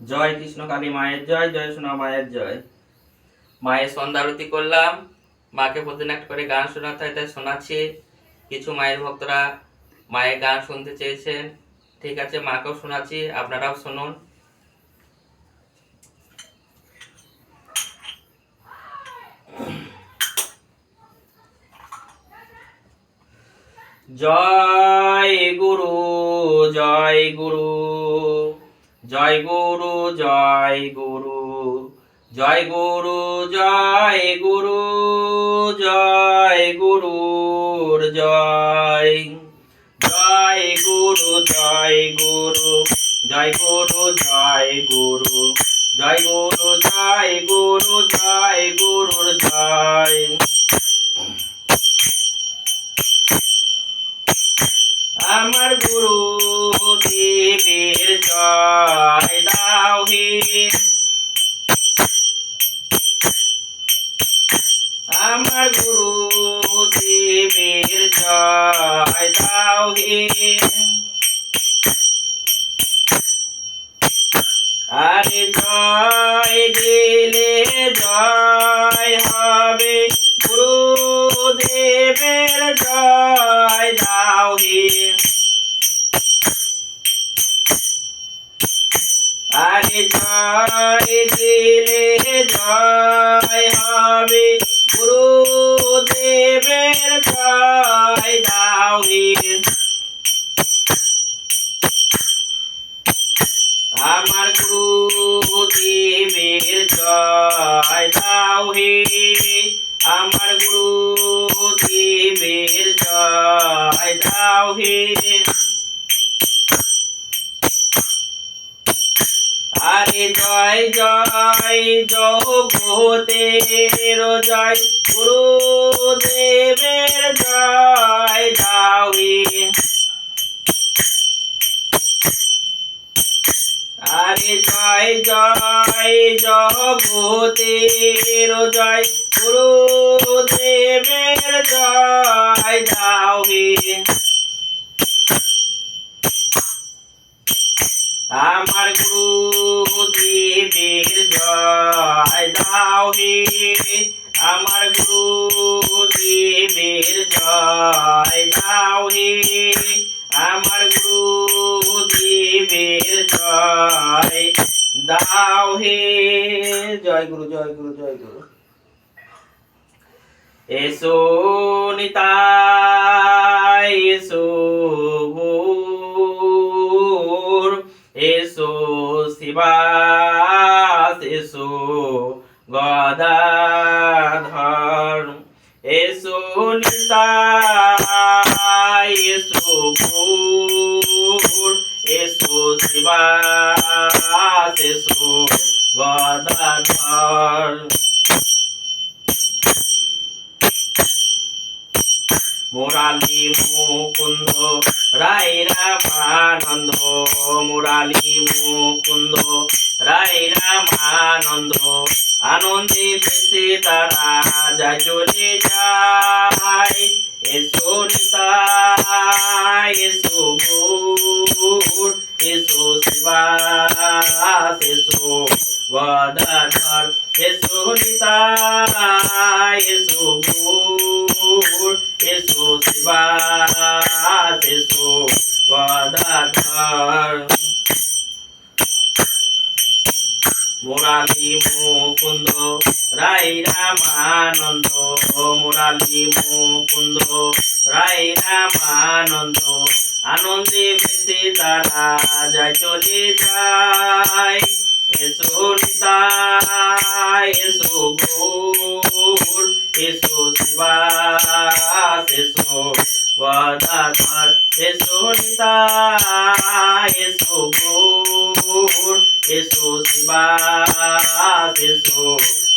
জয় কৃষ্ণ কালী মায়ের জয় জয় সোনা মায়ের জয়। মায়ের সন্ধ্যা আরতি করলাম, মাকে প্রতিদিন একটা করে গান শোনাতে হয়, তাই শোনাচ্ছি। কিছু মায়ের ভক্তরা মায়ের গান শুনতে চেয়েছেন ঠিক আছে, মাকেও শোনাচ্ছি, আপনারাও শুনুন। জয় গুরু জয় গুরু। জয় গুরু জয় গুরু জয় গুরু জয় গুরু জয় গুরুর জয় জয় গুরু জয় গুরু জয় গুরু জয় গুরু জয় গুরু জয় গুরু জয় গুরুর জয় গুরু দেবের জয় দাও হে। আরে জয় দিলে জয় হবে, গুরুদেবের জয় দাও হে। আরে জয় দিলে জয় হবে গুরুদেবের জয় দাও হে আমার গুরু দেবের জয় দাও হে আমার গুরু দেবের জয় দাও আরে জয় জয় জগতের জয়, গুরুদেবের জয় হে আরে জয় জয় জগতের জয়, গুরুদেবের জয় হে আমার গুরু দেবের জয় দাও হে। আমার গুরু দেবের জয় দাও হে। আমার গুরু দেবের জয় দাও হে। জয় গুরু জয় গুরু জয় গুরু। এসো নিতাই এসো নিতাই এসো গৌর এসো শিবাস এসো গদাধর। মুরালি মুকুন্দ রায় রামানন্দ মুরালি মুকুন্দ রায় রামানন্দ আনন্দে ভেসে তারা যায় চলে যায় এসো নিতাই এসো গৌর এসো শিবাস এসো গদাধর এসো নিতাই এসো গৌর এসো শিবাস এসো গদাধর মুরালি মুকুন্দ রাই রামানন্দ মুরালি মুকুন্দ রাই রামানন্দ, আনন্দে ভেসে তারা যায়, চলে যায়। এসো নিতাই এসো গৌর, এসো শিবাস, এসো গদাধর এসো নিতাই এসো গৌর এসো শিবাস এসো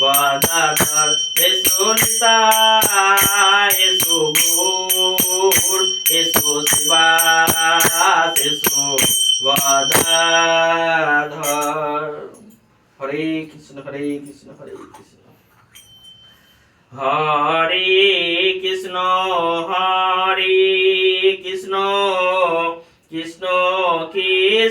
গদাধর এসো নিতাই এসো গৌর এসো শিবাস এসো গদাধর হরে কৃষ্ণ হরে কৃষ্ণ হরে কৃষ্ণ হরে কৃষ্ণ হরে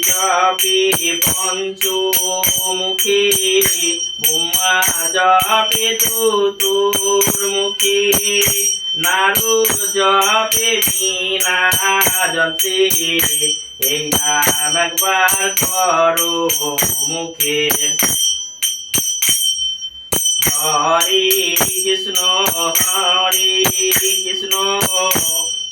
জপে পঞ্চমুখী? ব্রহ্মা জপে চতুর মুখী নারু জপে বিনা জন্তে এই নাম একবার করো মুখে। হরে কৃষ্ণ হরে কৃষ্ণ।